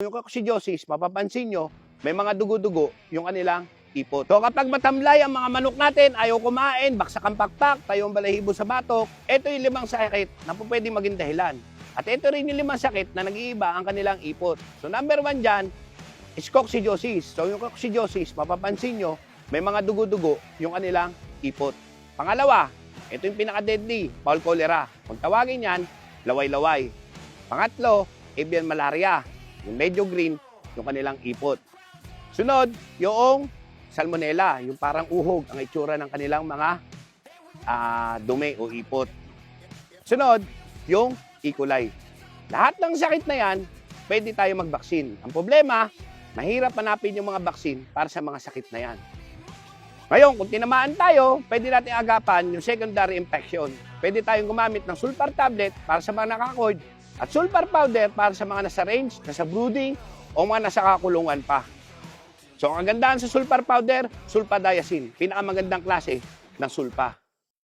Yung coccidiosis, mapapansin nyo, may mga dugo-dugo yung kanilang ipot. So kapag matamlay ang mga manok natin, ayaw kumain, baksak ang pakpak, tayo ang balahibo sa batok, ito yung limang sakit na pwede maging dahilan. At ito rin yung limang sakit na nag-iiba ang kanilang ipot. So number one dyan is coccidiosis. So yung coccidiosis, mapapansin nyo, may mga dugo-dugo yung kanilang ipot. Pangalawa, ito yung pinaka-deadly, foul cholera. Kung tawagin yan, laway-laway. Pangatlo, avian malaria. Yung medyo green, yung kanilang ipot. Sunod, yung salmonella, yung parang uhog ang itsura ng kanilang mga ah, dumi o ipot. Sunod, yung E. coli. Lahat ng sakit na yan, pwede tayo magbaksin. Ang problema, mahirap hanapin yung mga baksin para sa mga sakit na yan. Ngayon, kung tinamaan tayo, pwede natin agapan yung secondary infection. Pwede tayong gumamit ng sulfar tablet para sa mga nakakoid at sulfar powder para sa mga nasa range, nasa brooding, o mga nasa kakulungan pa. So, ang kagandahan sa sulfar powder, sulfadiazine. Pinakamagandang klase ng sulfa.